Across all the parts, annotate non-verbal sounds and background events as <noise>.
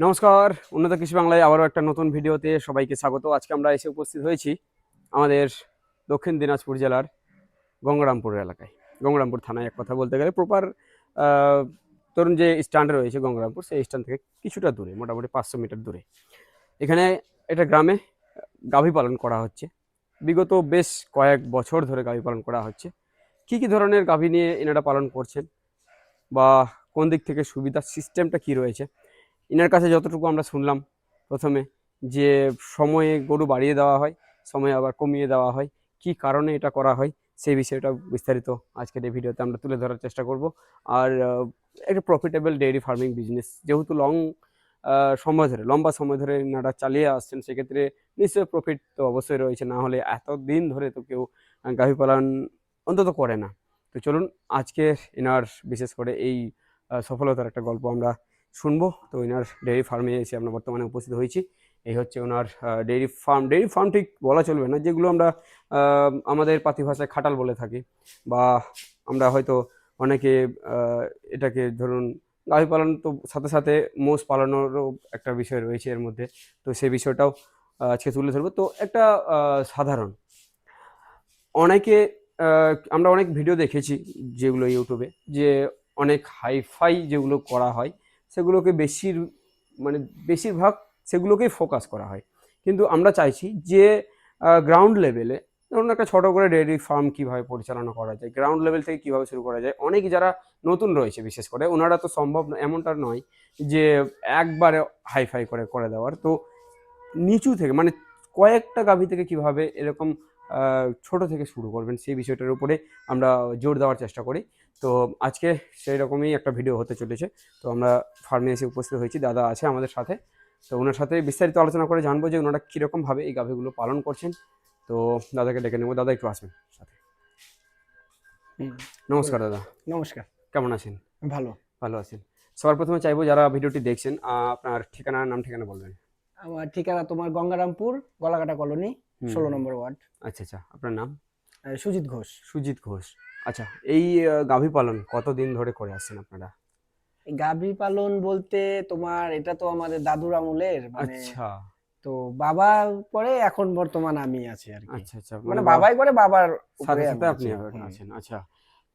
নমস্কার, উন্নত কৃষি বাংলায় আবারও একটা নতুন ভিডিওতে সবাইকে স্বাগত। আজকে আমরা এসে উপস্থিত হয়েছি আমাদের দক্ষিণ দিনাজপুর জেলার গঙ্গারামপুর এলাকায়। গঙ্গারামপুর থানায় এক কথা বলতে গেলে প্রপার ধরুন যে স্ট্যান্ড রয়েছে গঙ্গারামপুর, সেই স্ট্যান্ড থেকে কিছুটা দূরে, মোটামুটি পাঁচশো মিটার দূরে। এখানে এটা গ্রামে গাভী পালন করা হচ্ছে। বিগত বেশ কয়েক বছর ধরে গাভী পালন করা হচ্ছে। কী কী ধরনের গাভী নিয়ে এনারা পালন করছেন বা কোন দিক থেকে সুবিধা সিস্টেমটা কী রয়েছে? ইনার কাছে যতটুকু আমরা শুনলাম প্রথমে, যে সময়ে গরু বাড়িয়ে দেওয়া হয়, সময় আবার কমিয়ে দেওয়া হয়, কি কারণে এটা করা হয়, সেই বিষয়টা বিস্তারিত আজকের এই ভিডিওতে আমরা তুলে ধরার চেষ্টা করব। আর একটা প্রফিটেবল ডেয়ারি ফার্মিং বিজনেস যেহেতু লং সময় ধরে, লম্বা সময় ধরে এনারা চালিয়ে আসছেন, সেক্ষেত্রে নিশ্চয়ই প্রফিট তো অবশ্যই রয়েছে, না হলে এত দিন ধরে তো কেউ গাভী পালন অন্তত করে না। তো চলুন আজকে এনার বিশেষ করে এই সফলতার একটা গল্প আমরা শুনব। তো ওনার ডেয়ারি ফার্মে এসে আমরা বর্তমানে উপস্থিত হয়েছি। এই হচ্ছে ওনার ডেয়ারি ফার্ম ডেয়ারি ফার্ম ঠিক বলা চলবে না। যেগুলো আমরা আমাদের পাতি ভাষায় খাটাল বলে থাকি বা আমরা হয়তো অনেকে এটাকে ধরুন গাভী পালন তো সাথে সাথে মোষ পালনেরও একটা বিষয় রয়েছে এর মধ্যে। তো সেই বিষয়টাও আজকে তুলে ধরবো। তো একটা সাধারণ। অনেকে আমরা অনেক ভিডিও দেখেছি যেগুলো ইউটিউবে যে অনেক হাইফাই যেগুলো করা হয়। সেগুলোকে বেশির মানে বেশিরভাগ সেগুলোকেই ফোকাস করা হয়। কিন্তু আমরা চাইছি যে গ্রাউন্ড লেভেলে ধরুন একটা ছোটো করে ডেয়ারি ফার্ম কীভাবে পরিচালনা করা যায় গ্রাউন্ড লেভেল থেকে কীভাবে শুরু করা যায়, অনেক যারা নতুন রয়েছে বিশেষ করে, ওনারা তো সম্ভব এমনটা নয় যে একবারে হাইফাই করে করে দেওয়ার। তো নিচু থেকে মানে কয়েকটা গাভী থেকে কীভাবে এরকম ছোট থেকে শুরু করবেন। সেই বিষয়টার উপরে আমরা জোর দেওয়ার চেষ্টা করি। তো আজকে সেই রকমই একটা ভিডিও হতে চলেছে। তো আমরা ফার্মে এসে উপস্থিত হয়েছি। দাদা আছে আমাদের সাথে। তো ওনার সাথে বিস্তারিত আলোচনা করে জানব যে ওনারা কীরকমভাবে এই গাভীগুলো পালন করছেন। তো দাদাকে ডেকে নেব। দাদা একটু আসবেন সাথে। নমস্কার দাদা। নমস্কার। কেমন আছেন? ভালো। ভালো আছেন। সবার প্রথমে চাইব যারা ভিডিওটি দেখছেন আপনার ঠিকানা নাম ঠিকানা বলবেন। আমার ঠিকানা তোমার গঙ্গারামপুর গলাকাটা কলোনি। ষোলো নম্বর ওয়ার্ড। আচ্ছা আচ্ছা আপনার নাম? সুজিত ঘোষ। সুজিত ঘোষ। আচ্ছা এই গাভী পালন কতদিন ধরে করে আসছেন আপনারা? গাভী পালন বলতে তোমার এটা তো আমাদের দাদুর আমলের মানে আচ্ছা। তো বাবা পরে এখন বর্তমান আমি আছি আর কি। আচ্ছা আচ্ছা মানে বাবাই করে বাবার সাথে সাথে আপনি আছি। আছেন আচ্ছা।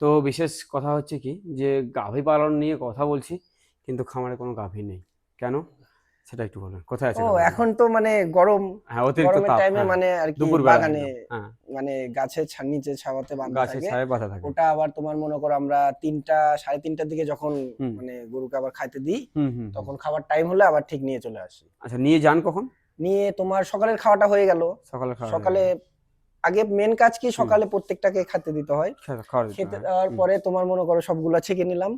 তো বিশেষ কথা হচ্ছে কি যে গাভী পালন নিয়ে কথা বলছি কিন্তু খামারে কোনো গাভী নেই। কেন? সেটা একটু কোথায় আছে ও এখন তো মানে গরম। হ্যাঁ অতিরিক্ত তাপ টাইমে হ্যাঁ, মানে আর কি বাগানে হ্যাঁ। মানে গাছের নিচে ছাওয়াতে বাঁধা গাছে থাকে। ছায়া বাঁধা থাকে। ওটা আবার তোমার মনে করো আমরা তিনটা সাড়ে তিনটার দিকে যখন মানে গরুকে আবার খাইতে দিই। তখন খাবার টাইম হলে আবার ঠিক নিয়ে চলে আসি। আচ্ছা নিয়ে যান কখন? নিয়ে তোমার সকালের খাওয়াটা হয়ে গেল। সকালে সকালে আগে মেন কাজ কি সকালে প্রত্যেকটাকে খেতে দিতে হয়। খেতে দেওয়ার পরে তোমার মনে করো সবগুলা ছেঁকে নিলাম।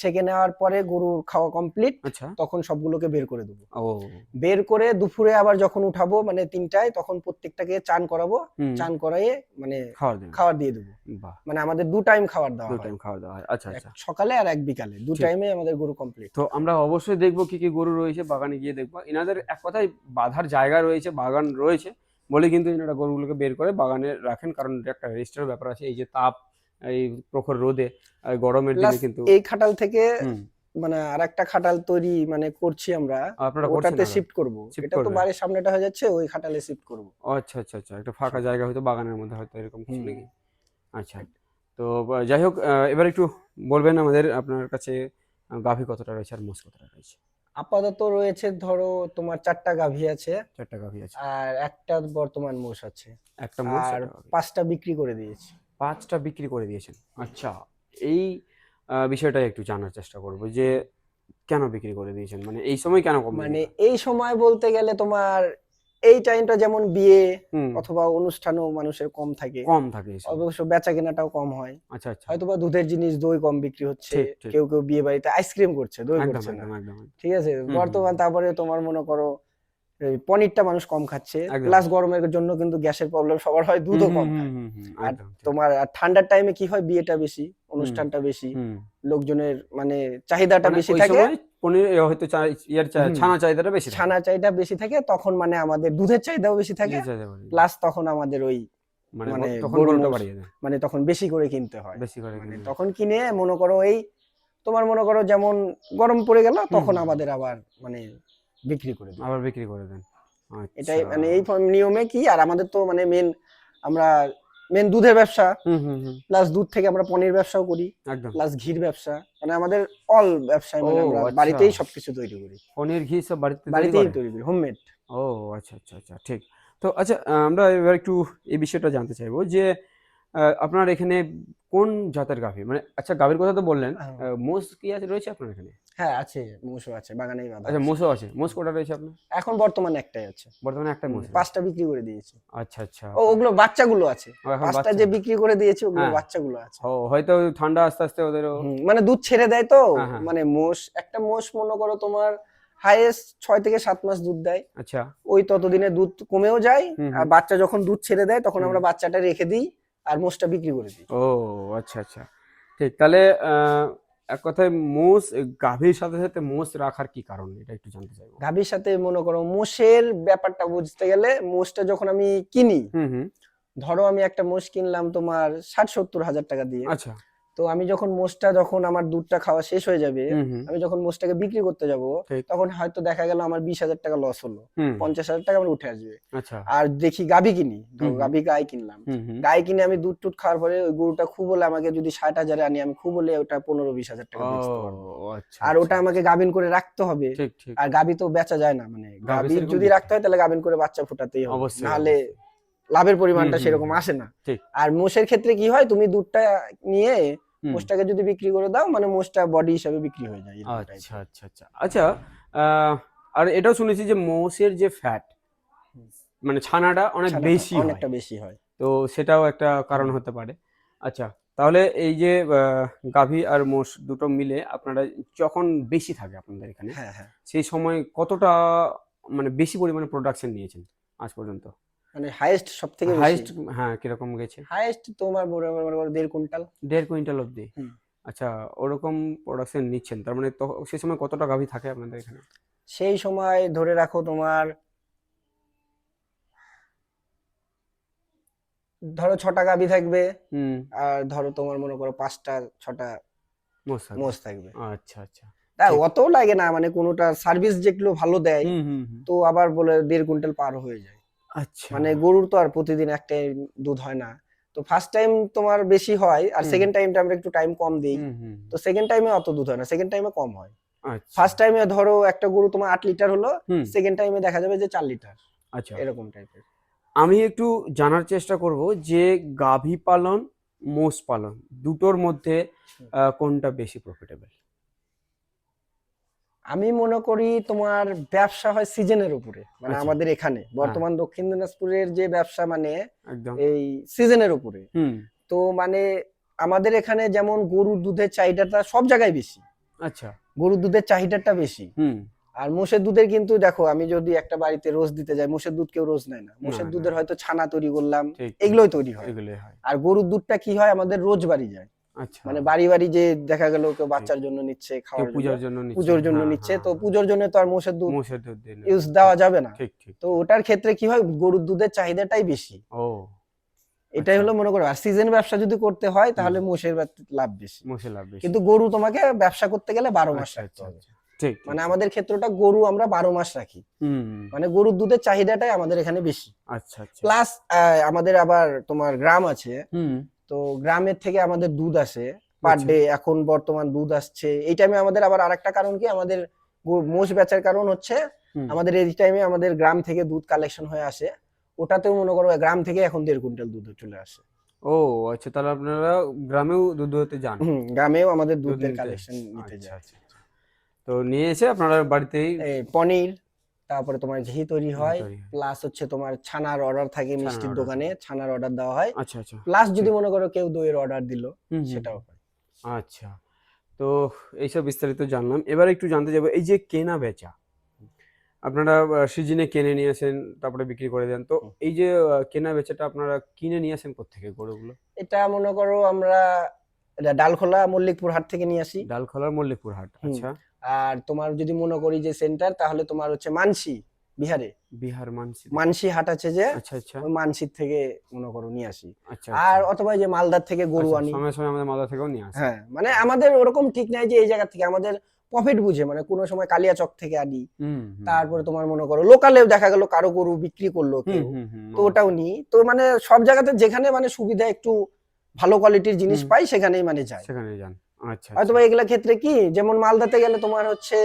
ছেঁকে নেওয়ার পরে গরুর খাওয়া কমপ্লিট আচ্ছা। তখন সবগুলোকে বের করে দেবো। বের করে দুপুরে আবার যখন উঠাবো মানে তিনটায় তখন প্রত্যেকটাকে চান করাবো। চান করাইয়ে মানে খাবার দিয়ে দেবো। মানে আমাদের দু টাইম খাবার দেওয়া দু টাইম খাওয়া দাওয়া হয়। আচ্ছা আচ্ছা। সকালে আর এক বিকালে। দু টাইমে আমাদের গরু কমপ্লিট তো আমরা অবশ্যই দেখব কি কি গরু রয়েছে বাগানে গিয়ে দেখব। এনাদের এক কথায় বাঁধার জায়গা রয়েছে বাগান রয়েছে। বলে কিন্তু এনারা গরুগুলোকে বের করে বাগানে রাখেন কারণ এটা একটা রেজিস্টার ব্যাপার আছে। এই যে তাপ এই প্রখর রোদে গরমের দিনে কিন্তু এই খাটাল থেকে মানে আর একটা খাটাল তৈরি মানে করছি আমরা ওটাতে শিফট করব। এটা তো বাড়ির সামনেটা হয়ে যাচ্ছে ওই খাটালে শিফট করব। আচ্ছা আচ্ছা আচ্ছা একটা ফাঁকা জায়গা হয়তো বাগানের মধ্যে হয়তো এরকম কিছু। নাকি? আচ্ছা তো যাই হোক এবার একটু বলবেন আমাদের আপনার কাছে গাভী কতটা রয়েছে আর মোষ কতটা রয়েছে? আপাতত রয়েছে ধরো তোমার চারটা গাভী আছে। চারটা গাভী আছে। আর একটা বর্তমান মোষ আছে। একটা মোষ আর পাঁচটা বিক্রি করে দিয়েছি। পাঁচটা বিক্রি করে দিয়েছেন। আচ্ছা এই বিষয়টা একটু জানার চেষ্টা করব যে কেন বিক্রি করে দিয়েছেন? মানে এই সময় কেন কম মানে এই সময় বলতে গেলে তোমার এই টাইমটা যেমন বিয়ে অথবা অনুষ্ঠানও মানুষের কম থাকে। কম থাকে অবশ্য বেচা কেনাটাও কম হয়। আচ্ছা আচ্ছা। হয়তোবা দুধের জিনিস দই কম বিক্রি হচ্ছে। কেউ কেউ বিয়ে বাড়িতে আইসক্রিম করছে দই করছে না। ঠিক আছে? বর্তমান তারপরে তোমার মনে করো পনিরটা মানুষ কম খাচ্ছে। প্লাস গরমের জন্য কিন্তু গ্যাসের প্রবলেম সবার হয় দুধও কম আর তোমার আর ঠান্ডার টাইমে কি হয়? বিয়েটা বেশি অনুষ্ঠানটা বেশি লোকজনের মানে চাহিদাটা মানে বেশি থাকে। পনির হয়তো ইয়ার ছানা চাহিদাটা বেশি ছানা চাহিদা বেশি থাকে তখন মানে আমাদের দুধের চাহিদাও বেশি থাকে। প্লাস তখন আমাদের ওই মানে মানে তখন মানে তখন বেশি করে কিনতে হয়। বেশি করে মানে তখন কিনে মনে করো এই তোমার মনে করো যেমন গরম পড়ে গেল তখন আমাদের আবার মানে বিক্রি করে দিই। আবার বিক্রি করে দেন। এটাই আচ্ছা। মানে এই নিয়মে কি আর আমাদের তো মানে মেন আমরা মেন দুধের ব্যবসা। প্লাস দুধ থেকে আমরা পনির ব্যবসাও করি। প্লাস ঘির ব্যবসা। মানে আমাদের অল ব্যবসা মানে আমরা আচ্ছা। বাড়িতেই সবকিছু তৈরি করি। পনির ঘি সব বাড়িতে বাড়িতেই তৈরি করি হোমমেড ও আচ্ছা আচ্ছা আচ্ছা ঠিক। তো আচ্ছা আমরা এবার একটু এই বিষয়টা জানতে চাইব যে আপনার এখানে কোন জাতের গাভী? মানে আচ্ছা গাভীর কথা তো বললেন হ্যাঁ। মোষ কি আছে রয়েছে আপনার এখানে? হ্যাঁ আছে মোষও আছে বাগানেই বাঁধা আচ্ছা। মোষও আছে। মোষ কোটা রয়েছে আপনার? এখন বর্তমানে একটাই আছে। বর্তমানে একটা মোষ পাঁচটা বিক্রি করে দিয়েছি। আচ্ছা আচ্ছা। ও ওগুলো বাচ্চাগুলো আছে। পাঁচটা যে বিক্রি করে দিয়েছি ওগুলো হ্যাঁ। বাচ্চাগুলো আছে। ও হয়তো ঠান্ডা আস্তে আস্তে ওদেরও মানে দুধ ছেড়ে দেয় তো হ্যাঁ। মানে মোষ একটা মোষ মনে করো তোমার হাইয়েস্ট ছয় থেকে সাত মাস দুধ দেয়। আচ্ছা। ওই ততদিনে দুধ কমেও যায় আর বাচ্চা যখন দুধ ছেড়ে দেয় তখন আমরা বাচ্চাটা রেখে দিই। আর মোষটা বিক্রি করে দিই। ও আচ্ছা আচ্ছা। ঠিক তাহলে এক কথায় মোষ গাভীর সাথে সাথে মোষ রাখার কি কারণ? এটা একটু জানতে চাইব। গাভীর সাথে মনে করো মোষের ব্যাপারটা বুঝতে গেলে মোষটা যখন আমি কিনি হুম হুম। ধরো আমি একটা মোষ কিনলাম তোমার ষাট সত্তর হাজার টাকা দিয়ে। আচ্ছা। তো আমি যখন মোষটা যখন আমার দুধটা খাওয়া শেষ হয়ে যাবে আমি যখন মোষটাকে বিক্রি করতে যাব তখন হয়তো দেখা গেল আমার বিশ হাজার টাকা লস হলো। পঞ্চাশ হাজার টাকা আমার উঠে আসবে। আচ্ছা। আর দেখি গাভী কিনি। হুম। গায়ে কিনলাম। গায়ে কিনে আমি দুধ টুধ খাওয়ার পরে ওই গরুটা খুব হলে আমাকে যদি ষাট হাজারে আনি আমি খুব হলে ওটা পনেরো বিশ হাজার টাকা আচ্ছা আর ওটা আচ্ছা। আমাকে গাভিন করে রাখতে হবে। আর গাভী তো বেচা যায় না মানে গাভী যদি রাখতে হয় তাহলে গাভিন করে বাচ্চা ফোটাতেই হবে। নাহলে লাভের পরিমাণটা সেরকম আসে না। আর মোষের ক্ষেত্রে কি হয় তুমি দুধটা নিয়ে। মোষটাকে যদি বিক্রি করে দাও মানে মোষটা বডি হিসাবে বিক্রি হয়ে যায় আচ্ছা আচ্ছা আচ্ছা। আচ্ছা আহ, আর এটাও শুনেছি যে মোষের যে ফ্যাট মানে ছানাটা অনেক বেশি অনেকটা বেশি হয়। তো সেটাও একটা কারণ হতে পারে। আচ্ছা তাহলে এই যে গাভী আর মোষ দুটো মিলে আপনারা যখন বেশি থাকে আপনাদের এখানে হ্যাঁ হ্যাঁ। সেই সময় কতটা মানে বেশি পরিমাণে প্রোডাকশন নিয়েছেন আজ পর্যন্ত? মানে হাইয়েস্ট সব থেকে হাইস্ট হ্যাঁ কীরকম গেছে? হাইয়েস্ট তোমার মনে করো দেড় কুইন্টাল। দেড় কুইন্টাল অবধি? আচ্ছা ওরকম প্রোডাকশন নিচ্ছেন তার মানে তো সেই সময় কতটা গাভী থাকে আপনাদের এখানে? সেই সময় ধরে রাখো তোমার ধরো ছটা গাভী থাকবে হুম। আর ধরো তোমার মনে করো পাঁচটা ছটা মোষ থাকবে। আচ্ছা আচ্ছা। অত লাগে না মানে কোনোটা সার্ভিস যেগুলো ভালো দেয়। তো আবার বলে দেড় কুইন্টাল পার হয়ে যায়। আচ্ছা। মানে গরুর তো আর প্রতিদিন একটাই দুধ হয় না। তো ফার্স্ট টাইম তোমার বেশি হয় আর। সেকেন্ড টাইমটা আমরা একটু টাইম কম দিই। তো সেকেন্ড টাইমে অত দুধ হয় না সেকেন্ড টাইমে কম হয়। আচ্ছা। ফার্স্ট টাইমে ধরো একটা গরু তোমার আট লিটার হলো সেকেন্ড টাইমে দেখা যাবে যে চার লিটার। আচ্ছা। এরকম টাইপের আমি একটু জানার চেষ্টা করব যে গাভী পালন মোষ পালন দুটোর মধ্যে কোনটা বেশি প্রফিটেবল আমি মনে করি তোমার ব্যবসা হয় সিজনের উপরে মানে আচ্ছা। আমাদের এখানে। বর্তমান দক্ষিণ দিনাজপুরের যে ব্যবসা মানে এই সিজনের উপরে। তো মানে আমাদের এখানে যেমন গরুর দুধের চাহিদাটা সব জায়গায় বেশি। আচ্ছা। গরুর দুধের চাহিদাটা বেশি। হুম। আর মোষের দুধের কিন্তু দেখো আমি যদি একটা বাড়িতে রোজ দিতে যাই মোষের দুধ কেউ রোজ নেয় না। মোষের দুধের হয়তো ছানা তৈরি করলাম এগুলোই তৈরি হয়। আর গরুর দুধটা কি হয়? আমাদের রোজ বাড়ি যায়। মানে বাড়ি বাড়ি যে দেখা গেল কেউ বাচ্চার জন্য নিচ্ছে খাওয়ার পূজার জন্য পুজোর জন্য হ্যাঁ, নিচ্ছে হ্যাঁ, তো হ্যাঁ। পুজোর জন্য তো আর মোষের দুধ মোষের দুধ ইউজ দেওয়া যাবে না। ঠিক ঠিক। তো ওটার ক্ষেত্রে কি হয়? গরুর দুধের চাহিদাটাই বেশি। ও এটাই আচ্ছা। হলো মনে করো আর সিজন ব্যবসা যদি করতে হয় তাহলে মোষের লাভ বেশি। মোষের লাভ বেশি। কিন্তু গরু তোমাকে ব্যবসা করতে গেলে বারো মাস আচ্ছা, রাখতে আচ্ছা, হবে। আচ্ছা। ঠিক মানে আমাদের ক্ষেত্রটা গরু আমরা বারো মাস রাখি। হুম। মানে গরুর দুধের চাহিদাটাই আমাদের এখানে বেশি। আচ্ছা আচ্ছা। প্লাস আমাদের আবার তোমার গ্রাম আছে। হুম। তো গ্রামের থেকে আমাদের দুধ আসে পার আচ্ছা। ডে এখন বর্তমান দুধ আসছে। এই টাইমে আমাদের আবার আরেকটা কারণ কি? আমাদের মোষ বেচার কারণ হচ্ছে আমাদের এই টাইমে আমাদের গ্রাম থেকে দুধ কালেকশন হয়ে আসে। ওটাতেও মনে করো গ্রাম থেকে এখন দেড় কুইন্টাল দুধ চলে আসে। ও আচ্ছা তাহলে আপনারা গ্রামেও দুধ হতে যান। গ্রামেও আমাদের দুধের কালেকশন নিতে আচ্ছা যায়। আচ্ছা। তো নিয়ে এসে আপনারা বাড়িতেই পনির তারপরে তোমার ঘি তৈরি হয় প্লাস হচ্ছে তোমার ছানার অর্ডার থাকে মিষ্টির দোকানে ছানার অর্ডার দেওয়া হয়। আচ্ছা আচ্ছা। প্লাস যদি মনে করো কেউ দইয়ের অর্ডার দিল সেটাও আচ্ছা। তো এইসব বিস্তারিত জানলাম। এবার একটু জানতে যাব এই যে কেনা বেচা আপনারা সিজনে কিনে নিয়ে আসেন তারপরে বিক্রি করে দেন। তো এই যে কেনা বেচাটা আপনারা কিনে নিয়ে আসেন কোথেকে গরুগুলো? এটা মনে করো আমরা এটা ডালখোলা মল্লিকপুর হাট থেকে নিয়ে আসি। ডালখোলার মল্লিকপুর হাট আচ্ছা। আর তোমার যদি মনে করি যে সেন্টার তাহলে তোমার হচ্ছে মানসি বিহারে। বিহার মানসি। মানসি হাট আছে যে আচ্ছা আচ্ছা। ওই মানসির থেকে মনে করো নিয়ে আসি। আচ্ছা আর অথবা যে মালদার থেকে গরু আচ্ছা, আনি। সময় সময় আমাদের মালদা থেকেও নিয়ে আসে। হ্যাঁ মানে আমাদের ওরকম ঠিক নাই যে এই জায়গা থেকে। আমাদের প্রফিট বুঝে মানে কোনো সময় কালিয়াচক থেকে আনি। তারপরে তোমার মনে করো লোকালেও দেখা গেল কারও গরু বিক্রি করল কেউ। তো ওটাও নিই তো মানে সব জায়গাতে যেখানে মানে সুবিধা একটু ভালো কোয়ালিটির জিনিস পাই সেখানেই মানে যায়। সেখানে যান। আচ্ছা হয়তো বা এগুলা ক্ষেত্রে কি যেমন মালদাতে গেলে তোমার হচ্ছে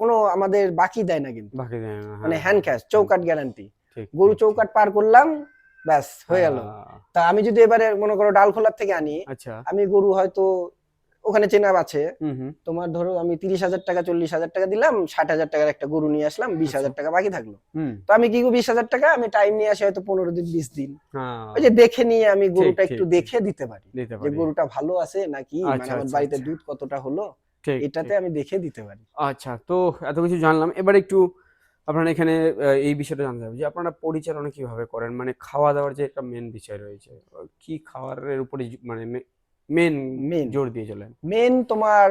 কোনো আমাদের বাকি দেয় না কিন্তু। বাকি দেয় না, মানে হ্যাঁ, হ্যান্ড হ্যাঁ, ক্যাশ চৌকাট গ্যারান্টি গরু চৌকাট পার করলাম ব্যাস হয়ে গেল। তা আমি যদি এবারে মনে করো ডালখোলার থেকে আনি আচ্ছা। আমি গরু হয়তো ওখানে চেনা আছে। তোমার ধরো আমি তিরিশ হাজার টাকা চল্লিশ হাজার টাকা দিলাম ষাট হাজার টাকার একটা গরু নিয়ে আসলাম বিশ আচ্ছা। হাজার টাকা বাকি থাকল। তো আমি কি বিশ হাজার টাকা? আমি টাইম নিয়ে আসি হয়তো পনেরো দিন বিশ দিন। হ্যাঁ, ওই যে দেখে নিয়ে আমি গরুটা একটু দেখে দিতে পারি। যে গরুটা ভালো আছে নাকি? মানে আচ্ছা, আমার আচ্ছা, বাড়িতে। দুধ কতটা হলো? এটাতে আমি দেখে দিতে পারি। আচ্ছা তো এত কিছু জানলাম। এবার একটু আপনারা এখানে এই বিষয়টা জানতে হবে যে আপনারা পরিচালনা কীভাবে করেন? মানে খাওয়া দাওয়ার যে একটা মেন বিষয় রয়েছে কি খাবারের উপরে জো- মানে মেন জোর দিয়ে চলেন। মেন তোমার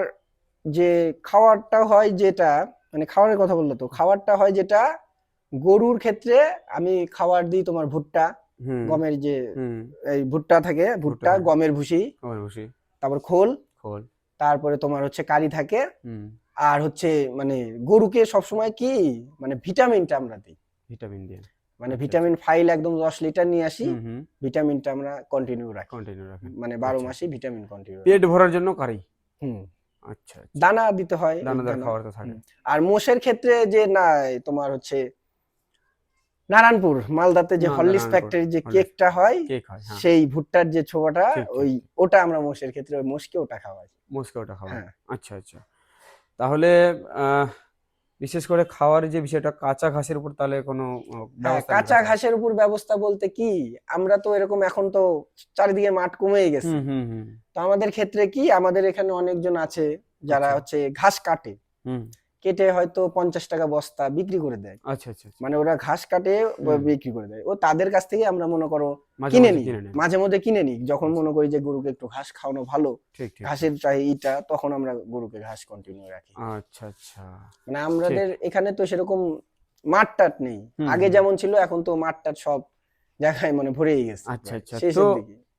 যে খাওয়ারটা হয় যেটা মানে খাওয়ারের কথা বলল তো খাওয়ারটা হয় যেটা গরুর ক্ষেত্রে আমি খাওয়ার দিই তোমার ভুট্টা গমের যে এই ভুট্টা থাকে ভুট্টা। গমের ভুসি আমার খুশি তারপর খোল। খোল। তারপরে তোমার হচ্ছে কারি থাকে। আর হচ্ছে মানে গরুকে সবসময় কি? মানে ভিটামিনটা আমরা দিই। ভিটামিন দিয়ে। মানে আচ্ছা, ভিটামিন ফাইল একদম দশ লিটার নিয়ে আসি ভিটামিনটা আমরা কন্টিনিউ রাখি। কন্টিনিউ রাখেন। মানে বারো মাসে ভিটামিন কন্টিনিউ পেট ভরার জন্য কারি? হুম। আচ্ছা আচ্ছা। দানা দিতে হয় দানাদার দানা। খাবার তো থাকে আর মোষের ক্ষেত্রে যে না তোমার হচ্ছে নারায়ণপুর মালদাতে যে না, হরলিক্স ফ্যাক্টরির যে কেকটা হয় হয় সেই ভুট্টার যে ছোবাটা ওই ওটা আমরা মোষের ক্ষেত্রে ওই মোষকে ওটা খাওয়াই। মুসকে ওটা খাওয়া হ্যাঁ। আচ্ছা আচ্ছা। তাহলে আহ, বিশেষ করে খাওয়ার যে বিষয়টা কাঁচা ঘাসের উপর তাহলে কোনো হ্যাঁ, কাঁচা ঘাসের উপর ব্যবস্থা বলতে কি? আমরা তো এরকম এখন তো চারিদিকে মাঠ কমেই গেছে। হুম হুম হুম। তো আমাদের ক্ষেত্রে কি? আমাদের এখানে অনেকজন আছে যারা আচ্ছা। হচ্ছে ঘাস কাটে। হুম। কেটে হয়তো পঞ্চাশ টাকা বস্তা বিক্রি করে দেয়। আচ্ছা আচ্ছা আচ্ছা। মানে ওরা ঘাস কাটে বিক্রি করে দেয়। ও তাদের কাছ থেকে আমরা মনে করো কিনে নিই। মাঝে মধ্যে কিনে নিই। যখন আচ্ছা। মনে করি যে গরুকে একটু ঘাস খাওয়ানো ভালো ঘাসের চাহিদা তখন আমরা গরুকে ঘাস কন্টিনিউ রাখি। আচ্ছা আচ্ছা। মানে আমাদের এখানে তো সেরকম মাঠ টাট নেই আগে যেমন ছিল এখন তো মাঠ টাট সব জায়গায় মানে ভরেই গেছে আচ্ছা, আচ্ছা। তো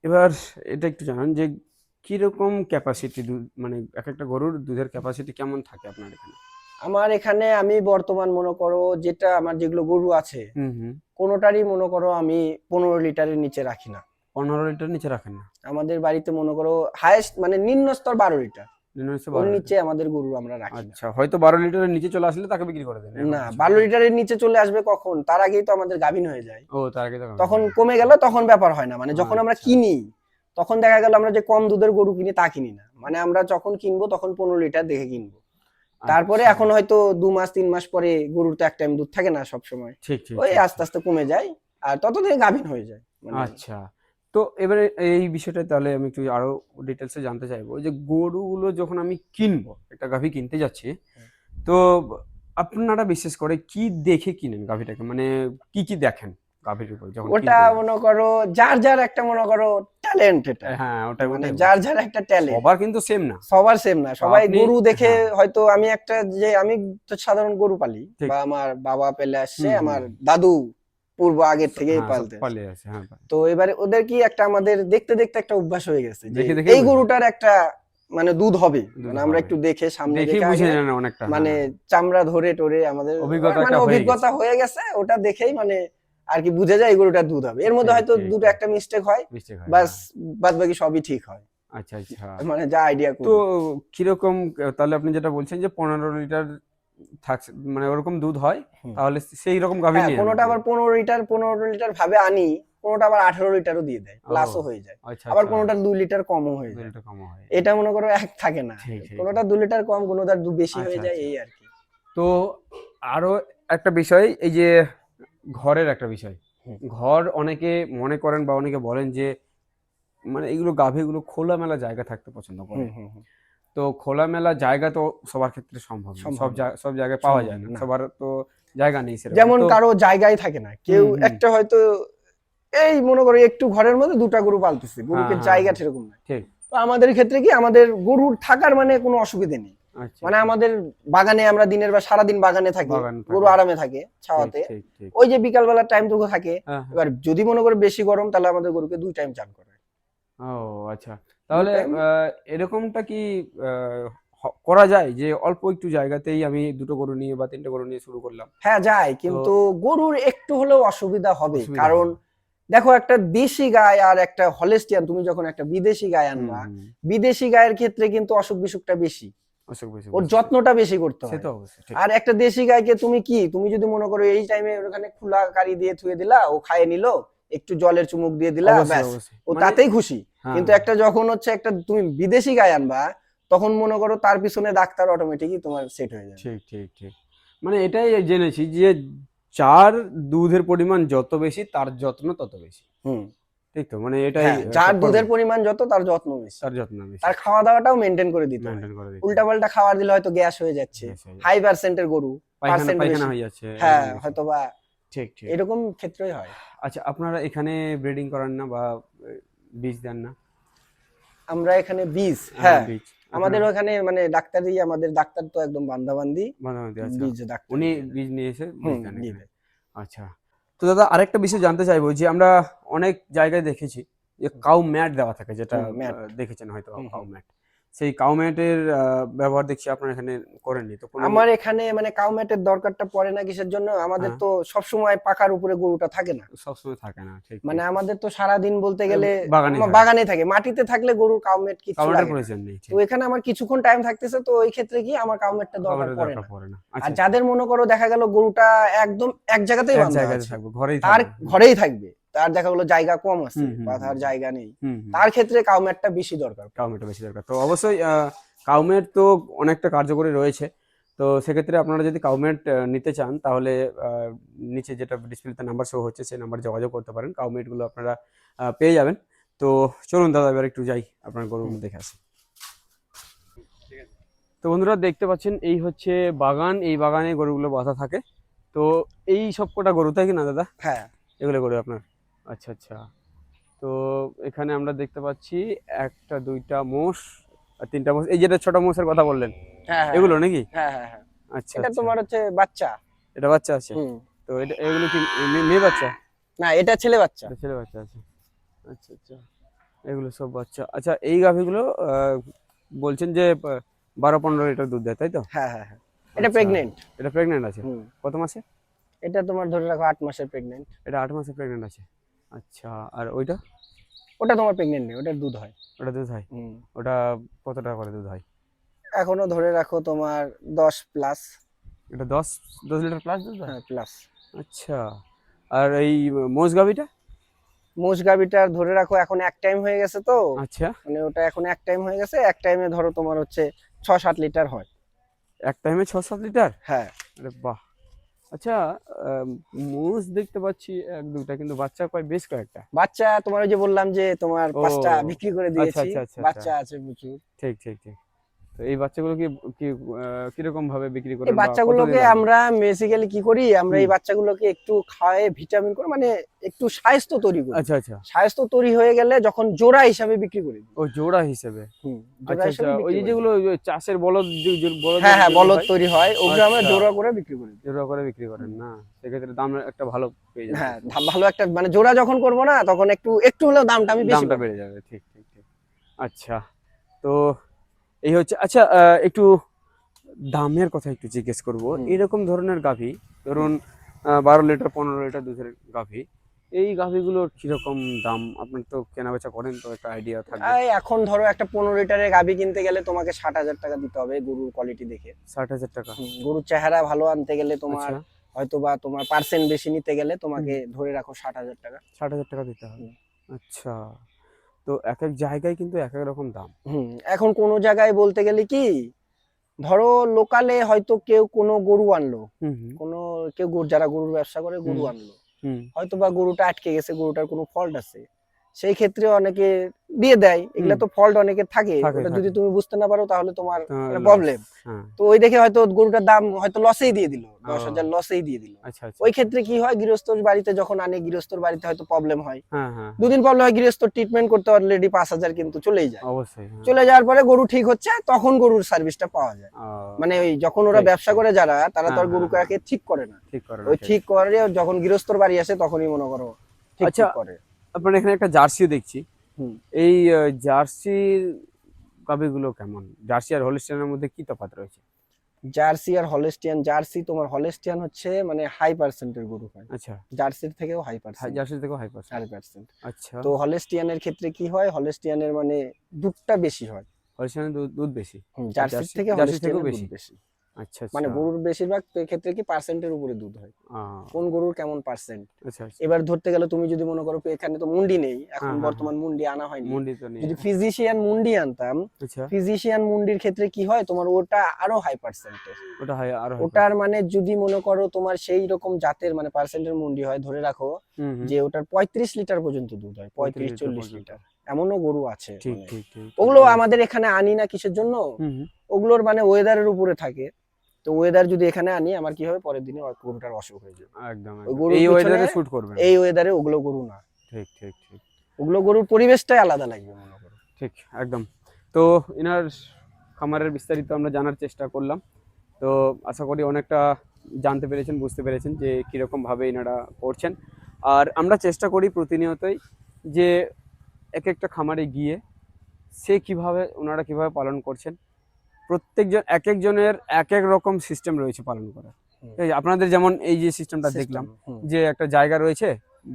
এবার এটা একটু জানান যে কীরকম ক্যাপাসিটি দুধ মানে এক একটা গরুর দুধের ক্যাপাসিটি কেমন থাকে আপনার এখানে? আমার এখানে আমি বর্তমান মনে করো যেটা আমার যেগুলো গরু আছে কোনোটারই মনে করো আমি পনেরো লিটারের নিচে রাখি না। পনেরো লিটার নিচে রাখেন না? আমাদের বাড়িতে মনে করো হাইয়েস্ট মানে নিম্ন স্তর বারো লিটার। ওর নিচে আমাদের গরু আমরা রাখি না। আচ্ছা হয়তো বারো লিটারের নিচে চলে আসলে তাকে বিক্রি করে দেন। না বারো লিটারের নিচে চলে আসবে কখন? তার আগেই তো আমাদের গাভিন হয়ে যায়। ও তার আগে তখন কমে গেল তখন ব্যাপার হয় না। মানে যখন আমরা আচ্ছা। কিনি তখন দেখা গেল আমরা যে কম দুধের গরু কিনি তা কিনি না। মানে আমরা যখন কিনবো তখন পনেরো লিটার দেখে কিনবো। তারপরে আচ্ছা, এখন হয়তো দু মাস তিন মাস পরে গরুর তো এক টাইম দুধ থাকে না সব সময় ঠিক ঠিক ওই আস্তে আস্তে কমে যায় আর ততদিন গাভিন হয়ে যায়। মানে আচ্ছা। তো এবারে এই বিষয়টা তাহলে আমি একটু আরও ডিটেলসে জানতে চাইব যে গরুগুলো যখন আমি কিনবো একটা গাভী কিনতে যাচ্ছি তো আপনারা বিশেষ করে কি দেখে কিনেন গাভীটাকে? মানে কি কি দেখেন? উপর যখন ওটা মনে করো যার যার একটা মনে করো ট্যালেন্ট এটা। হ্যাঁ ওটা মানে যার যার একটা ট্যালেন্ট সবার কিন্তু সেম না। সবার সেম না। সবাই গরু দেখে হ্যাঁ। হয়তো আমি একটা যে আমি তো সাধারণ গরু পালি। বা আমার বাবা পেলে আসছে। আমার দাদু পূর্ব আগের থেকেই হ্যাঁ, পালতে। হ্যাঁ তো এবারে ওদের কি একটা আমাদের দেখতে দেখতে একটা অভ্যাস হয়ে গেছে এই গরুটার একটা মানে দুধ হবে। মানে আমরা একটু দেখে সামনে দেখে মানে। চামড়া ধরে টরে আমাদের অভিজ্ঞতা মানে অভিজ্ঞতা হয়ে গেছে। ওটা দেখেই মানে আর কি বুঝে যায় এই গরুটার দুধ হবে। এর মধ্যে হয়তো দুটো একটা মিস্টেক হয় হয়, বাস হ্যাঁ। বাদ বাকি সবই ঠিক হয়। আচ্ছা আচ্ছা। <laughs> মানে যা আইডিয়া তো কীরকম তাহলে আপনি যেটা বলছেন যে পনেরো লিটার থাকছে মানে ওরকম দুধ হয় তাহলে সেই রকম গাভী হ্যাঁ নিয়ে কোনোটা আবার পনেরো লিটার পনেরো লিটার ভাবে আনি কোনোটা আবার আঠারো লিটারও দিয়ে দেয় প্লাসও হয়ে যায়। আচ্ছা আবার আচ্ছা, কোনোটা দুই লিটার কমও হয়ে যায়। হয়। এটা মনে করো এক থাকে না। কোনোটা দু লিটার কম কোনোটার দু বেশি হয়ে আচ্ছা, যায় আচ্ছা। এই আর কি। তো আরও একটা বিষয় এই যে ঘরের একটা বিষয়। ঘর অনেকে মনে করেন বা অনেকে বলেন যে মানে এগুলো গাভীগুলো খোলামেলা জায়গা থাকতে পছন্দ করে। তো খোলামেলা জায়গা তো সবার ক্ষেত্রে সম্ভব সব সব জায়গায় পাওয়া যায় না। সবার তো জায়গা নেই যেমন কারও জায়গায় থাকে না। কেউ। একটা হয়তো এই মনে করো একটু ঘরের মধ্যে দুটা গরু পালতেছে। গরুকে হ্যাঁ, জায়গা হ্যাঁ। সেরকম না। ঠিক। তো আমাদের ক্ষেত্রে কি আমাদের গরুর থাকার মানে কোনো অসুবিধে নেই। মানে আমাদের বাগানে আমরা দিনের বা সারাদিন বাগানে থাকি গরু আরামে থাকে ছাওয়াতে। ওই যে বিকাল বেলার টাইমটুকু থাকে হ্যাঁ, হ্যাঁ। এবার যদি মনে করে বেশি গরম তাহলে আমাদের গরুকে দুই টাইম চান করে ও আচ্ছা। তাহলে এরকমটা কি করা যায় যে অল্প একটু জায়গাতেই আমি দুটো গরু নিয়ে বা তিনটে গরু নিয়ে শুরু করলাম? হ্যাঁ যায় কিন্তু গরুর একটু হলেও অসুবিধা হবে। কারণ দেখো একটা দেশি গায় আর একটা হলেস্টিয়ান তুমি যখন একটা বিদেশি গায় আনবা বিদেশি গায়ের ক্ষেত্রে কিন্তু অসুখ বিসুখটা বেশি। ওর যত্নটা বেশি করতে ঠিক। আর একটা দেশি গাইকে তুমি কি? তুমি যদি মনে করো এই টাইমে ওখানে খোলা কারি দিয়ে থুয়ে দিলা ও নিল একটু জলের চুমুক দিয়ে দিলা ব্যাস। ও মানে- তাতেই খুশি। হ্যাঁ, কিন্তু। একটা যখন হচ্ছে একটা তুমি বিদেশি গায়ে আনবা তখন মনে করো তার পিছনে ডাক্তার অটোমেটিকই তোমার সেট হয়ে যাবে। ঠিক ঠিক ঠিক। মানে এটাই জেনেছি যে যার দুধের পরিমাণ যত বেশি তার যত্ন তত বেশি। হুম। ঠিক তো? মানে এটাই হ্যাঁ, যার দুধের পরিমাণ যত তার যত্ন বেশি তার যত্ন বেশি তার খাওয়া দাওয়াটাও মেনটেন করে দিতে হয়। মেনটেন করে দিতে উল্টা পাল্টা খাবার দিলে হয়তো গ্যাস হয়ে যাচ্ছে। হাই পার্সেন্টের গরু percent পায়খানা হয়ে যাচ্ছে। হ্যাঁ হয়তো বা ঠিক ঠিক। এরকম ক্ষেত্রেই হয়। আচ্ছা আপনারা এখানে ব্রিডিং করান না বা বীজ দেন না? আমরা এখানে বীজ হ্যাঁ আমাদের ওখানে মানে ডাক্তারই আমাদের ডাক্তার তো একদম বান্দাবান্দি বাঁধাবাঁধি আচ্ছা। উনি বীজ নিয়ে এসে। আচ্ছা। তো দাদা আরেকটা বিষয় জানতে চাইব যে আমরা অনেক জায়গায় দেখেছি যে কাউ ম্যাট দেওয়া থাকে যেটা দেখেছেন হয়তো কাউ ম্যাট সেই কাউ ম্যাটের ব্যবহার দেখছি আপনারা এখানে করেননি তো আমার এখানে মানে কাউমেটের দরকারটা পড়ে না কিসের জন্য? আমাদের হ্যাঁ। তো সবসময় পাকার উপরে গরুটা থাকে না। সবসময় থাকে না ঠিক মানে আমাদের তো সারা দিন বলতে গেলে বাগানে থাকে। মাটিতে থাকলে গরুর কাউমেট কিছু কাউমেটের লাগে প্রয়োজন নেই তো এখানে আমার কিছুক্ষণ টাইম থাকতেছে তো ওই ক্ষেত্রে কি আমার কাউমেটটা দরকার কাউমেটের পড়ে দরকার না। আর আচ্ছা। যাদের মনে করো দেখা গেল গরুটা একদম এক জায়গাতেই বাঁধা আছে, ঘরেই থাকবে। ঘরেই থাকবে। তার দেখা গেলো জায়গা কম আছে বা তার জায়গা নেই। তার ক্ষেত্রে কাউমেটটা বেশি দরকার। কাউমেটটা বেশি দরকার। তো অবশ্যই কাউমেট তো অনেকটা কার্যকরী রয়েছে। তো সেক্ষেত্রে আপনারা যদি কাউমেট নিতে চান তাহলে নিচে যেটা ডিসপ্লেতে নাম্বার শো হচ্ছে সেই নাম্বারে যোগাযোগ করতে পারেন। কাউমেটগুলো আপনারা পেয়ে যাবেন। তো চলুন দাদা এবার একটু যাই। আপনার গরুগুলো দেখে আসি। তো বন্ধুরা দেখতে পাচ্ছেন এই হচ্ছে বাগান। এই বাগানে গরুগুলো বাঁধা থাকে। তো এই সব কটা গরু তাই কি না দাদা? হ্যাঁ। এগুলো গরু আপনার? আচ্ছা আচ্ছা। তো এখানে আমরা দেখতে পাচ্ছি একটা দুইটা মোষ আর তিনটা মোষ। এই যেটা ছোট মোষের কথা বললেন হ্যাঁ হ্যাঁ, এগুলো নাকি? হ্যাঁ হ্যাঁ হ্যাঁ। আচ্ছা এটা আচ্ছা। তোমার হচ্ছে বাচ্চা। এটা বাচ্চা আছে? তো এটা এগুলো কি মেয়ে বাচ্চা? না এটা ছেলে বাচ্চা। এটা ছেলে বাচ্চা আছে। আচ্ছা আচ্ছা। এগুলো সব বাচ্চা। আচ্ছা এই গাভীগুলো বলছেন যে বারো পনেরো লিটার দুধ দেয় তাই তো? হ্যাঁ হ্যাঁ হ্যাঁ। এটা আচ্ছা। প্রেগনেন্ট এটা প্রেগনেন্ট আছে? কত মাসে এটা তোমার ধরে রাখো আট মাসের প্রেগনেন্ট এটা আট মাসের প্রেগনেন্ট আছে। আচ্ছা আর ওইটা? ওটা তোমার প্রেগনেন্ট নেই ওটার দুধ হয়। ওটা দুধ হয়? হুম। ওটা কত টাকা করে দুধ হয়? এখনও ধরে রাখো তোমার দশ প্লাস এটা দশ দশ লিটার প্লাস দুধ হয়? হ্যাঁ প্লাস আচ্ছা আর এই মোষ গাভিটা? মোষ গাভিটার ধরে রাখো এখন এক টাইম হয়ে গেছে তো। আচ্ছা। মানে ওটা এখন এক টাইম হয়ে গেছে এক টাইমে ধরো তোমার হচ্ছে ছ সাত লিটার হয়। এক টাইমে ছ সাত লিটার? হ্যাঁ। আরে বাহ। আচ্ছা আহ, মোষ দেখতে পাচ্ছি এক দুটা কিন্তু বাচ্চা কয় বেশ কয়েকটা। বাচ্চা তোমার ওই যে বললাম যে তোমার পাঁচটা বিক্রি করে দিয়েছি। আচ্ছা, আচ্ছা, আচ্ছা। বাচ্চা আছে প্রচুর। ঠিক ঠিক ঠিক। তো এই বাচ্চাগুলো কি কীরকম ভাবে বিক্রি করেন বাচ্চাগুলোকে আমরা বেসিক্যালি কি করি আমরা এই। বাচ্চাগুলোকে একটু খাওয়াই ভিটামিন করে মানে একটু স্বাস্থ্য তৈরি করি। আচ্ছা আচ্ছা। স্বাস্থ্য তৈরি হয়ে গেলে যখন জোড়া হিসাবে বিক্রি করি ও জোড়া হিসেবে? হুম আচ্ছা জোড়া আচ্ছা হিসাবে ওই। যেগুলো চাষের বলদ বলদ হ্যাঁ হ্যাঁ বলদ তৈরি হয় ওগুলো আমরা আচ্ছা। জোড়া করে বিক্রি করি জোড়া করে বিক্রি করেন না? সেক্ষেত্রে দাম একটা ভালো পেয়ে যাবেন। হ্যাঁ ভালো একটা মানে জোড়া যখন করব না তখন একটু একটু হলেও দামটা আমি বেশি দামটা বেড়ে যাবে ঠিক ঠিক ঠিক। আচ্ছা তো এই হচ্ছে আচ্ছা একটু দামের কথা একটু জিজ্ঞেস করব। এরকম ধরনের গাভী ধরুন বারো লিটার পনেরো লিটার দুধের গাভী এই গাভীগুলোর কীরকম দাম? আপনি তো কেনাবেচা করেন তো একটা আইডিয়া থাকবে। এই এখন ধরো একটা পনেরো লিটারের গাভি কিনতে গেলে তোমাকে ষাট হাজার টাকা দিতে হবে গরুর কোয়ালিটি দেখে। ষাট হাজার টাকা। গরুর চেহারা ভালো আনতে গেলে তোমার আচ্ছা। হয়তো বা তোমার পার্সেন্ট বেশি নিতে গেলে তোমাকে ধরে রাখো ষাট হাজার টাকা। ষাট হাজার টাকা দিতে হবে। আচ্ছা। তো এক এক জায়গায় কিন্তু এক এক রকম দাম। হুম এখন কোনো জায়গায় বলতে গেলে কি ধরো লোকালে হয়তো কেউ কোনো গরু আনলো। কোনো কেউ গরু- যারা গরুর ব্যবসা করে গরু আনলো। হয়তো বা গরুটা আটকে গেছে গরুটার কোনো ফল্ট আছে। সেই ক্ষেত্রে অনেকে দিয়ে দেয়। এগুলা তো ফল্ট অনেকে থাকে। যদি তুমি বুঝতে না পারো তাহলে তোমার প্রবলেম হ্যাঁ। তো ওই দেখে হয়তো গরুটার দাম হয়তো লসেই দিয়ে দিল। দশ হাজার লসেই দিয়ে দিল। আচ্ছা আচ্ছা। ওই ক্ষেত্রে কি হয় গৃহস্থর বাড়িতে যখন আনে গৃহস্থর বাড়িতে হয়তো প্রবলেম হয়। হ্যাঁ হ্যাঁ। দুদিন প্রবলেম হয় গৃহস্থ ট্রিটমেন্ট করতে অলরেডি পাঁচ হাজার কিন্তু চলেই যায়। অবশ্যই। চলে যাওয়ার পরে গরু ঠিক হচ্ছে তখন গরুর সার্ভিসটা পাওয়া যায়। মানে ওই যখন ওরা ব্যবসা করে যারা তারা তো আর গরুকে ঠিক করে না। ঠিক করে ওই ঠিক। করে যখন গৃহস্থর বাড়ি আসে তখনই মনে করো আচ্ছা, ঠিক করে। আপনার এখানে একটা জার্সিও দেখছি। এই আহ, জার্সি গাভিগুলো কেমন? জার্সি আর হলিস্টানের মধ্যে কি তফাৎ রয়েছে? জার্সি আর হলেস্টিয়ান জার্সি তোমার হলেস্টিয়ান হচ্ছে মানে হাই পার্সেন্টের গরু হয়। আচ্ছা। জার্সির থেকেও হাই পার্সেন্ট জার্সি থেকেও হাই পার্সেন্ট হাই পার্সেন্ট আচ্ছা। তো হলেস্টিয়ানের ক্ষেত্রে কি হয়? হলেস্টিয়ানের মানে দুধটা বেশি হয়। হলিস্টানের দুধ বেশি। জার্সির জার্সি- থেকে জার্সির থেকেও বেশি। বেশি। আচ্ছা মানে আচ্ছা। গরুর বেশিরভাগ ক্ষেত্রে কি পার্সেন্টের উপরে দুধ হয়। কোন গরুর কেমন পার্সেন্ট আচ্ছা এবার ধরতে গেলে তুমি যদি মনে করো এখানে তো মুন্ডি নেই এখন হ্যাঁ, বর্তমান মুন্ডি আনা হয়নি। মুন্ডি তো যদি ফিজিশিয়ান মুন্ডি আনতাম ফিজিশিয়ান মুন্ডির ক্ষেত্রে কি হয় তোমার ওটা আরও হাই পার্সেন্টের ওটা হয় আরও ওটার মানে যদি মনে করো তোমার সেই রকম জাতের মানে পার্সেন্টের মুন্ডি হয় ধরে রাখো। যে ওটার পঁয়ত্রিশ লিটার পর্যন্ত দুধ হয় পঁয়ত্রিশ চল্লিশ। লিটার। এমনও গরু আছে মানে। ওগুলো আমাদের এখানে আনি না কিসের জন্য। ওগুলোর মানে ওয়েদারের উপরে থাকে। তো ওয়েদার যদি এখানে আনি আমার কি হবে? পরের দিনে গরুটার অসুখ হয়ে যাবে। একদম এই ওয়েদারে শুট করবে এই ওয়েদারে ওগুলো গরু না। ঠিক ঠিক ঠিক। ওগুলো গরুর পরিবেশটাই আলাদা লাগবে মনে করো। ঠিক একদম। তো এনার খামারের বিস্তারিত আমরা জানার চেষ্টা করলাম। তো আশা করি অনেকটা জানতে পেরেছেন বুঝতে পেরেছেন যে কীরকম ভাবে এনারা করছেন। আর আমরা চেষ্টা করি প্রতিনিয়তই যে এক একটা খামারে গিয়ে সে কীভাবে ওনারা কীভাবে পালন করছেন প্রত্যেকজন এক একজনের এক এক রকম সিস্টেম রয়েছে পালন করার এই আপনাদের যেমন এই যে সিস্টেমটা দেখলাম যে একটা জায়গা রয়েছে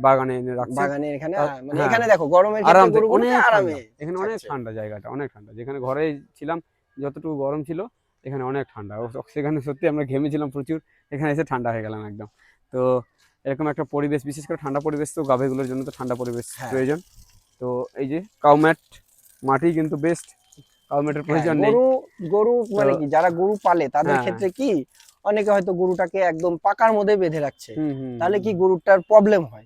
বাগানে এনে রাখছে। বাগানের এখানে মানে হ্যাঁ। এখানে দেখো গরমের আরাম অনেক আরামে। এখানে অনেক ঠান্ডা জায়গাটা অনেক ঠান্ডা। যেখানে ঘরে ছিলাম যতটুকু গরম ছিল এখানে অনেক ঠান্ডা। সেখানে সত্যি আমরা ঘেমেছিলাম প্রচুর এখানে এসে ঠান্ডা হয়ে গেলাম একদম। তো এরকম একটা পরিবেশ বিশেষ করে ঠান্ডা পরিবেশ তো গাভীগুলোর জন্য তো ঠান্ডা পরিবেশ হ্যাঁ। প্রয়োজন। তো এই যে কাউম্যাট মাটি কিন্তু বেস্ট কাউম্যাটের হ্যাঁ, প্রয়োজন নেই। গরু গরু মানে কি যারা গরু পালে তাদের হ্যাঁ। ক্ষেত্রে কি অনেকে হয়তো গরুটাকে একদম পাকার মধ্যে বেঁধে রাখছে। তাহলে কি গরুটার প্রবলেম হয়?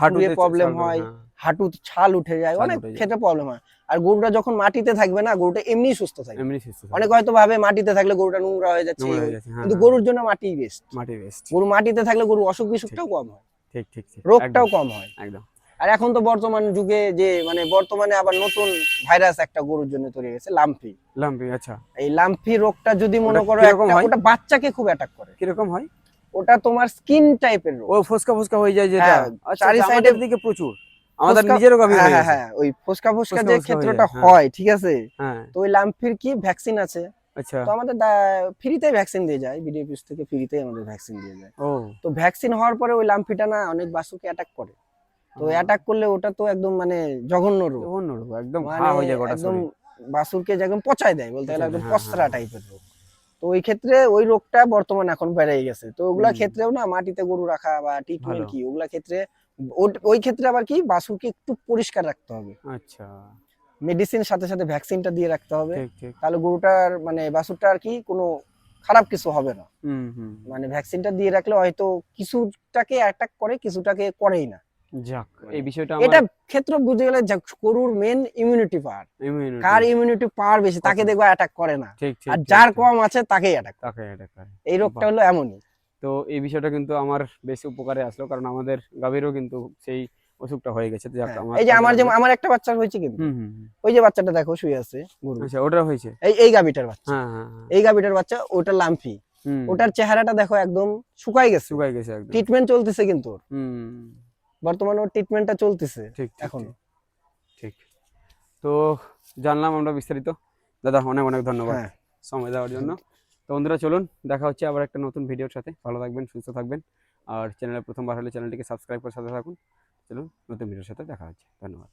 হাঁটুতে প্রবলেম হয় হ্যাঁ, হাঁটু ছাল উঠে যায় অনেক ক্ষেত্রে প্রবলেম হয়। আর গরুটা যখন মাটিতে থাকবে না গরুটা এমনি সুস্থ থাকবে। এমনি সুস্থ থাকে। অনেক হয়তো ভাবে মাটিতে থাকলে গরুটা নোংরা হয়ে যাচ্ছে হয়ে হ্যাঁ, কিন্তু হ্যাঁ, গরুর জন্য মাটি বেস্ট মাটি বেস্ট গরু মাটিতে থাকলে গরু অসুখ বিসুখটাও কম হয়। ঠিক ঠিক ঠিক। রোগটাও কম হয়। একদম। আর এখন তো বর্তমান যুগে যে মানে বর্তমানে আবার নতুন ভাইরাস একটা গরুর জন্য তৈরি হয়েছে লাম্পি। লাম্পি আচ্ছা। এই লাম্পি রোগটা যদি মনে করো হয়? ওটা বাচ্চাকে খুব অ্যাটাক করে। কীরকম হয়? ওটা তোমার স্কিন টাইপের রোগ। ও ফসকা ফসকা হয়ে যায় যেটা? হ্যাঁ, আচ্ছা চারি আচ্ছা, আমাদের এ- দিকে প্রচুর। আমাদের নিজেরও গাভী হ্যাঁ হ্যাঁ ওই ফোসকা ফোসকা যে ক্ষেত্রটা হ্যাঁ। হয় ঠিক আছে? হ্যাঁ। তো ওই লাম্পির কি ভ্যাকসিন আছে? আচ্ছা। তো আমাদের ফ্রিতে ভ্যাকসিন দিয়ে যায় বিডিএপিস থেকে ফ্রিতে আমাদের ভ্যাকসিন দিয়ে যায়। ও। তো ভ্যাকসিন হওয়ার পরে ওই লাম্পিটা না অনেক বাসুকে অ্যাটাক করে। তো অ্যাটাক করলে ওটা তো একদম মানে জঘন্য রোগ অন্য রোগ একদম মানে ঘা হয়ে যায় গোটা একদম বাসুরকে যে একদম পচায় দেয় বলতে গেলে একদম পসরা। টাইপের রোগ তো ওই ক্ষেত্রে ওই রোগটা বর্তমানে এখন বেড়ে গেছে। তো ওগুলা ক্ষেত্রেও না মাটিতে গরু রাখা বা ট্রিটমেন্ট কি ওগুলা ক্ষেত্রে ওই ক্ষেত্রে আবার কি বাসুরকে একটু পরিষ্কার রাখতে হবে। আচ্ছা। মেডিসিন সাথে সাথে ভ্যাকসিনটা দিয়ে রাখতে হবে। তাহলে গরুটার মানে বাসুরটা আর কি কোনো খারাপ কিছু হবে না। হুম হুম। মানে ভ্যাকসিনটা দিয়ে রাখলে হয়তো কিছুটাকে অ্যাটাক করে কিছুটাকে করেই না। যাক এই বিষয়টা এটা আমার ক্ষেত্র বুঝে গেলে যে গরুর মেন ইমিউনিটি পাওয়ার কার ইমিউনিটি পাওয়ার বেশি তাকে? দেখবা অ্যাটাক করে না। ঠিক ঠিক আর যার কম আছে তাকেই অ্যাটাক তাকে এটা করে। এই রোগটা হলো এমনই। তো এই বিষয়টা কিন্তু আমার বেশি উপকারে আসলো কারণ আমাদের গাভীরও কিন্তু সেই অসুখটা হয়ে গেছে। যাক হ্যাঁ, আমার এই যে আমার যেমন আমার একটা বাচ্চার হয়েছে কিন্তু। ওই যে বাচ্চাটা দেখো শুয়ে আছে গরু। আচ্ছা ওটা হয়েছে? এই এই গাবিটার বাচ্চা। হ্যাঁ হ্যাঁ হ্যাঁ। এই গাভীটার বাচ্চা ওটা লাম্পি ওটার চেহারাটা দেখো একদম শুকাই গেছে। শুকাই গেছে একদম। ট্রিটমেন্ট চলতেছে কিন্তু ওর। বর্তমানে ওর ট্রিটমেন্টটা চলতেছে ঠিক ঠিক ঠিক তো জানলাম আমরা বিস্তারিত। দাদা অনেক অনেক ধন্যবাদ হ্যাঁ। সময় দেওয়ার জন্য। তো বন্ধুরা চলুন দেখা হচ্ছে আবার একটা নতুন ভিডিওর সাথে। ভালো থাকবেন সুস্থ থাকবেন। আর চ্যানেলে প্রথমবার হলে চ্যানেলটিকে সাবস্ক্রাইব করে সাথে থাকুন। চলুন নতুন ভিডিওর সাথে দেখা হচ্ছে। ধন্যবাদ।